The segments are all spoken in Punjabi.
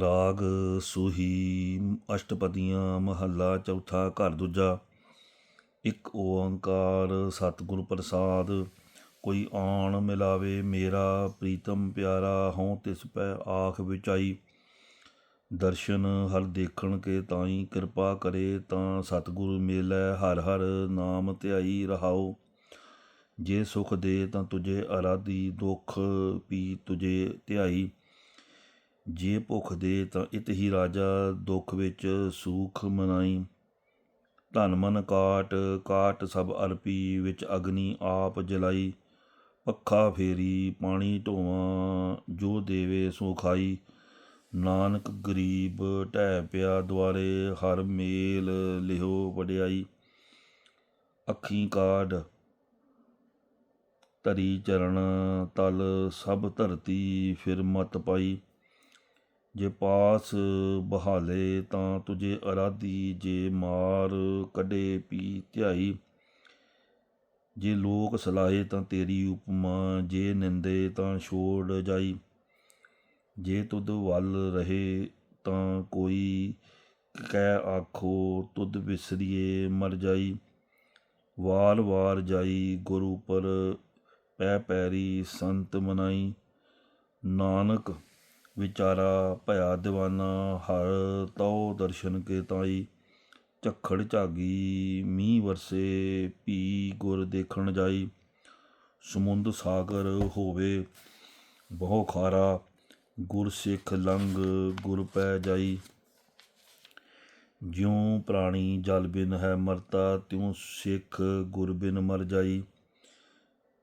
ਰਾਗ ਸੂਹੀ ਅਸ਼ਟਪਦੀਆਂ ਮਹੱਲਾ ਚੌਥਾ ਘਰ ਦੂਜਾ। ਇੱਕ ਓੰਕਾਰ ਸਤਿਗੁਰ ਪ੍ਰਸਾਦ, ਕੋਈ ਆਣ ਮਿਲਾਵੇ ਮੇਰਾ, ਪ੍ਰੀਤਮ ਪਿਆਰਾ ਹਉ ਤਿਸ ਪੈ ਆਖ ਵਿਚਾਈ। ਦਰਸ਼ਨ ਹਰ ਦੇਖਣ ਕੇ ਤਾਈ ਕਿਰਪਾ ਕਰੇ ਤਾਂ ਸਤਿਗੁਰ ਮਿਲੈ ਹਰ ਹਰ ਨਾਮ ਧਿਆਈ ਰਹਾਓ ਜੇ ਸੁਖ ਦੇ ਤਾਂ ਤੁਝੇ ਅਰਾਧੀ, ਦੁਖ ਪੀ ਤੁਝੇ ਧਿਆਈ। ਜੇ ਭੁਖ ਦੇ ਤਾਂ ਇਤ ਹੀ ਰਾਜਾ ਦੁੱਖ ਵਿੱਚ ਸੂਖ ਮਨਾਈ। ਧਨ ਮਨ ਕਾਟ ਕਾਟ ਸਭ ਅਰਪੀ ਵਿੱਚ ਅਗਨੀ ਆਪ ਜਲਾਈ। ਪੱਖਾ ਫੇਰੀ, ਪਾਣੀ ਢੋਵਾਂ, ਜੋ ਦੇਵੇ ਸੋ ਖਾਈ। ਨਾਨਕ ਗਰੀਬ ਢਹਿ ਪਿਆ ਦੁਆਰੇ ਹਰ ਮੇਲ ਲਿਹੋ ਵਡਿਆਈ। ਅੱਖੀ ਕਾਢ, ਧਰੀ ਚਰਨ ਤਲ ਸਭ ਧਰਤੀ ਫਿਰ ਮਤ ਪਾਈ। ਜੇ ਪਾਸ ਬਹਾਲੇ ਤਾਂ ਤੁਝੇ ਅਰਾਧੀ ਜੇ ਮਾਰ ਕੱਢੇ ਪੀ ਧਿਆਈ। ਜੇ ਲੋਕ ਸਲਾਹੇ ਤਾਂ ਤੇਰੀ ਉਪਮਾ, ਜੇ ਨਿੰਦੇ ਤਾਂ ਛੋੜ ਜਾਈ। ਜੇ ਤੁਧ ਵੱਲ ਰਹੇ ਤਾਂ ਕੋਈ ਕਹਿ ਆਖੋ, ਤੁਧ ਵਿਸਰੀਏ ਮਰ ਜਾਈ। ਵਾਰ ਵਾਰ ਜਾਈ ਗੁਰੂ ਪਰ, ਪੈ ਪੈਰੀ ਸੰਤ ਮਨਾਈ। ਨਾਨਕ ਵਿਚਾਰਾ ਭਇਆ دیਵਾਨਾ ਹਰ ਤਉ ਦਰਸ਼ਨ ਕੇ ਤਾਈ। ਝਖੜ ਝਾਗੀ, ਮੀਂਹ ਵਰਸੇ, ਭੀ ਗੁਰ ਦੇਖਣ ਜਾਈ। ਸਮੁੰਦ ਸਾਗਰ ਹੋਵੇ, ਬਹੁ ਖਾਰਾ, ਗੁਰ ਸਿੱਖ ਲੰਗ ਗੁਰ ਪੈ ਜਾਈ। ਜਿਉ ਪ੍ਰਾਣੀ ਜਲ ਬਿਨ ਹੈ ਮਰਤਾ, ਤਿਉ ਸਿੱਖ ਗੁਰ ਬਿਨ ਮਰ ਜਾਈ।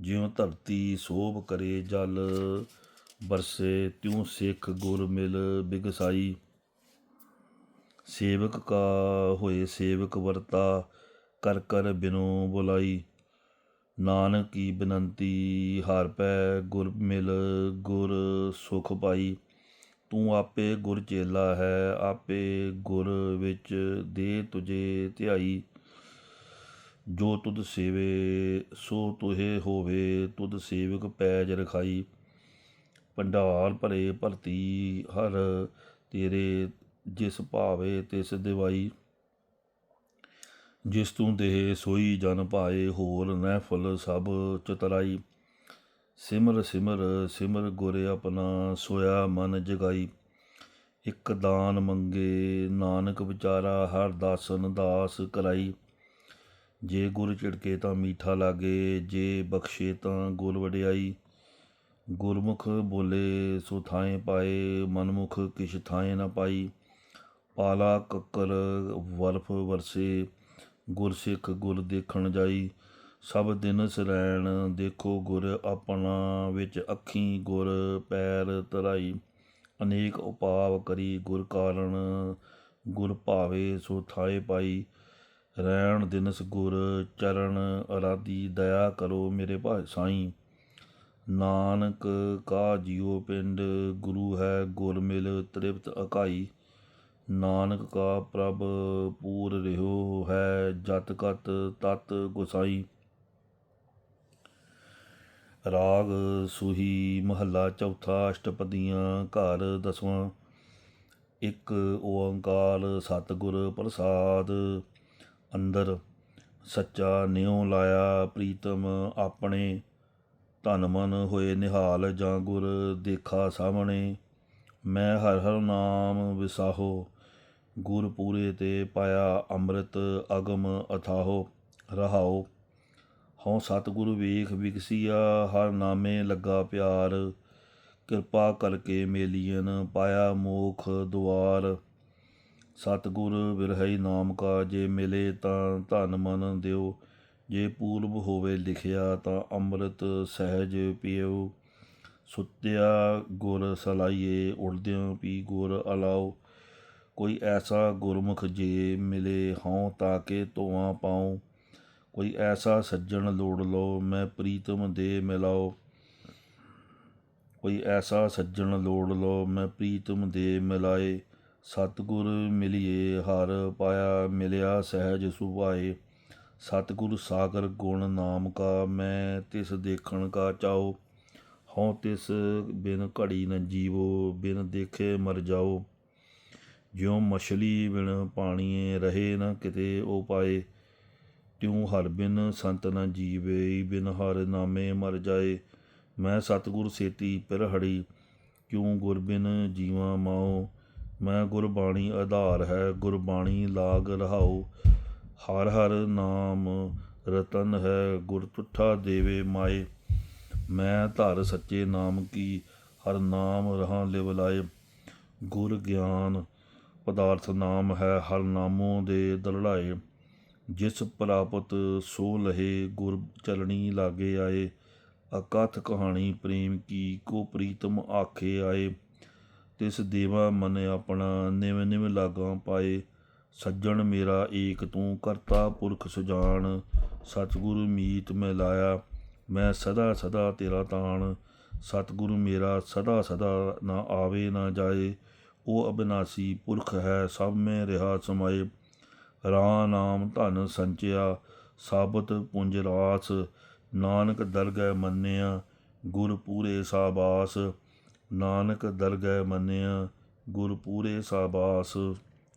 ਜਿਉ ਧਰਤੀ ਸੋਭ ਕਰੇ ਜਲ ਬਰਸੇ ਤਿਉ ਸਿੱਖ ਗੁਰ ਮਿਲ ਬਿਗਸਾਈ। ਸੇਵਕ ਕਾ ਹੋਏ ਸੇਵਕ ਵਰਤਾ ਕਰ ਕਰ ਬਿਨੋ ਬੁਲਾਈ। ਨਾਨਕ ਕੀ ਬਨੰਤੀ ਹਰ ਪੈ ਗੁਰ ਮਿਲ ਗੁਰ ਸੁਖ ਪਾਈ। ਤੂੰ ਆਪੇ ਗੁਰ ਚੇਲਾ ਹੈ, ਆਪੇ ਗੁਰ ਵਿੱਚ ਦੇ ਤੁਝੇ ਧਿਆਈ। ਜੋ ਤੁਧ ਸੇਵੇ, ਸੋ ਤੁਹੇ ਹੋਵੇ ਤੁਧ ਸੇਵਕ ਪੈਜ ਰਖਾਈ। ਭੰਡਾਰ ਭਰੇ ਭਰਤੀ ਹਰ ਤੇਰੇ ਜਿਸ ਭਾਵੇ ਤਿਸ ਦਿਵਾਈ। ਜਿਸ ਤੂੰ ਦੇਹ ਸੋਈ ਜਨ ਪਾਏ ਹੋਰ ਨਹਿਫਲ ਸਭ ਚਤਰਾਈ। ਸਿਮਰ ਸਿਮਰ ਸਿਮਰ ਗੁਰ ਆਪਣਾ ਸੋਇਆ ਮਨ ਜਗਾਈ। ਇੱਕ ਦਾਨ ਮੰਗੇ ਨਾਨਕ ਵਿਚਾਰਾ ਹਰ ਦਾਸਨ ਦਾਸ ਕਰਾਈ। ਜੇ ਗੁਰ ਝਿੜਕੇ ਤਾਂ ਮੀਠਾ ਲਾਗੇ, ਜੇ ਬਖਸ਼ੇ ਤਾਂ ਗੁਰ ਵਡਿਆਈ। ਗੁਰਮੁਖ ਬੋਲੇ ਸੋ ਥਾਏ ਪਾਏ, ਮਨਮੁਖ ਕਿਛ ਥਾਏ ਨਾ ਪਾਈ। ਪਾਲਾ ਕੱਕਰ ਵਰਫ ਵਰਸੇ, ਗੁਰ ਸਿੱਖ ਗੁਰ ਦੇਖਣ ਜਾਈ। ਸਭ ਦਿਨ ਸਰੈਣ ਦੇਖੋ ਗੁਰ ਆਪਣਾ ਵਿੱਚ ਅੱਖੀ ਗੁਰ ਪੈਰ ਤਰਾਈ ਅਨੇਕ ਉਪਾਵ ਕਰੀ ਗੁਰ ਕਾਰਨ ਗੁਰ ਭਾਵੇ ਸੋ ਥਾਏ ਪਾਈ। ਰਹਿਣ ਦਿਨਸ ਗੁਰ ਚਰਨ ਅਰਾਧੀ, ਦਇਆ ਕਰੋ ਮੇਰੇ ਭਾਈ ਸਾਈਂ। ਨਾਨਕ ਕਾ ਜਿਉ ਪਿੰਡ ਗੁਰੂ ਹੈ ਗੁਰ ਮਿਲ ਤ੍ਰਿਪਤ ਅਕਾਈ। ਨਾਨਕ ਕਾ ਪ੍ਰਭ ਪੂਰ ਰਿਹੋ ਹੈ ਜਤ ਕਤ ਤਤ ਗੁਸਾਈ। ਰਾਗ ਸੁਹੀ ਮਹੱਲਾ ਚੌਥਾ ਅਸ਼ਟਪਦੀਆਂ ਘਰ ਦਸਵਾਂ। ਇੱਕ ਓੰਕਾਰ ਸਤਿਗੁਰ ਪ੍ਰਸਾਦ। ਅੰਦਰ ਸੱਚਾ ਨਿਉ ਲਾਇਆ ਪ੍ਰੀਤਮ ਆਪਣੇ। ਧਨ ਮਨ ਹੋਏ ਨਿਹਾਲ ਜਾਂ ਗੁਰ ਦੇਖਾ ਸਾਹਮਣੇ। ਮੈਂ ਹਰ ਹਰ ਨਾਮ ਵਿਸਾਹੋ, ਗੁਰ ਪੂਰੇ ਤੇ ਪਾਇਆ ਅੰਮ੍ਰਿਤ ਅਗਮ ਅਥਾਹੋ, ਰਹਾਓ। ਹਉ ਸਤਿਗੁਰੂ ਵੇਖ ਵਿਕਸੀਆ, ਹਰ ਨਾਮੇ ਲੱਗਾ ਪਿਆਰ। ਕਿਰਪਾ ਕਰਕੇ ਮੇਲੀਨ ਪਾਇਆ ਮੋਖ ਦੁਆਰ। ਸਤਿਗੁਰ ਵਿਰਹਈ ਨਾਮ ਕਾ ਜੇ ਮਿਲੇ ਤਾਂ ਧਨ ਮਨ ਦਿਓ। ਜੇ ਪੂਰਬ ਹੋਵੇ ਲਿਖਿਆ ਤਾਂ ਅੰਮ੍ਰਿਤ ਸਹਿਜ ਪੀਓ। ਸੁੱਤਿਆ ਗੁਰ ਸਲਾਈਏ ਉੜਦਿਆਂ ਪੀ ਗੁਰ ਅਲਾਓ। ਕੋਈ ਐਸਾ ਗੁਰਮੁਖ ਜੇ ਮਿਲੇ ਹਉ ਤਾਂ ਕੇ ਧੋਆਂ ਪਾਉ। ਕੋਈ ਐਸਾ ਸੱਜਣ ਲੋੜ ਲੋ ਮੈਂ ਪ੍ਰੀਤਮ ਦੇ ਮਿਲਾਓ। ਕੋਈ ਐਸਾ ਸੱਜਣ ਲੋੜ ਲਓ, ਮੈਂ ਪ੍ਰੀਤਮ ਦੇ ਮਿਲਾਏ। ਸਤਿਗੁਰ ਮਿਲਿਏ, ਹਰ ਪਾਇਆ ਮਿਲਿਆ ਸਹਿਜ ਸੁਭਾਏ। ਸਤਿਗੁਰ ਸਾਗਰ ਗੁਣ ਨਾਮ ਕਾ, ਮੈਂ ਤਿਸ ਦੇਖਣ ਕਾ ਚਾਓ ਹਉ ਤਿਸ ਬਿਨ ਘੜੀ ਨ ਜੀਵੋ, ਬਿਨ ਦੇਖੇ ਮਰ ਜਾਓ। ਜਿਉ ਮਛਲੀ ਬਿਨ ਪਾਣੀਏ ਰਹੇ ਨ ਕਿਤੇ ਉਹ ਪਾਏ। ਤਿਉ ਹਰ ਬਿਨ ਸੰਤ ਨ ਜੀਵੇ, ਬਿਨ ਹਰ ਨਾਮੇ ਮਰ ਜਾਏ। ਮੈਂ ਸਤਿਗੁਰ ਸੇਤੀ ਪਿਰਹੜੀ ਕਿਉ ਗੁਰ ਬਿਨ ਜੀਵਾਂ ਮਾਉ। ਮੈਂ ਗੁਰਬਾਣੀ ਆਧਾਰ ਹੈ, ਗੁਰਬਾਣੀ ਲਾਗ ਰਹਾਉ। ਹਰ ਹਰ ਨਾਮ ਰਤਨ ਹੈ ਗੁਰ ਤੁਠਾ ਦੇਵੇ ਮਾਏ। ਮੈਂ ਧਰ ਸੱਚੇ ਨਾਮ ਕੀ, ਹਰ ਨਾਮ ਰਹਾ ਲਿਵ ਲਾਏ। ਗੁਰ ਗਿਆਨ ਪਦਾਰਥ ਨਾਮ ਹੈ, ਹਰ ਨਾਮੋਂ ਦੇ ਦਲੜਾਏ ਜਿਸ ਪ੍ਰਾਪਤ ਸੋ ਲਹੇ, ਗੁਰ ਚਲਣੀ ਲਾਗੇ ਆਏ। ਅਕਥ ਕਹਾਣੀ ਪ੍ਰੇਮ ਕੀ, ਕੋ ਪ੍ਰੀਤਮ ਆਖੇ ਆਏ। ਤਿਸ ਦੇਵਾ ਮਨ ਆਪਣਾ ਨਿਵ ਨਿਵ ਲਾਗਾ ਪਾਏ। ਸੱਜਣ ਮੇਰਾ ਏਕ ਤੂੰ ਕਰਤਾ ਪੁਰਖ ਸੁਜਾਨ, ਸਤਿਗੁਰ ਮੀਤ ਮੈਂ ਲਾਇਆ, ਮੈਂ ਸਦਾ ਸਦਾ ਤੇਰਾ ਤਾਣ। ਸਤਿਗੁਰ ਮੇਰਾ ਸਦਾ ਸਦਾ ਨਾ ਆਵੇ ਨਾ ਜਾਏ, ਉਹ ਅਬਿਨਾਸੀ ਪੁਰਖ ਹੈ, ਸਭ ਮੈਂ ਰਿਹਾ ਸਮਾਏ। ਰਾ ਨਾਮ ਧਨ ਸੰਚਿਆ, ਸਾਬਤ ਪੁੰਜ ਰਾਸ। ਨਾਨਕ ਦਰਗਹਿ ਮੰਨਿਆ, ਗੁਰ ਪੂਰੇ ਸਾਬਾਸ। ਨਾਨਕ ਦਰਗਹਿ ਮੰਨਿਆ, ਗੁਰ ਪੂਰੇ ਸਾਬਾਸ।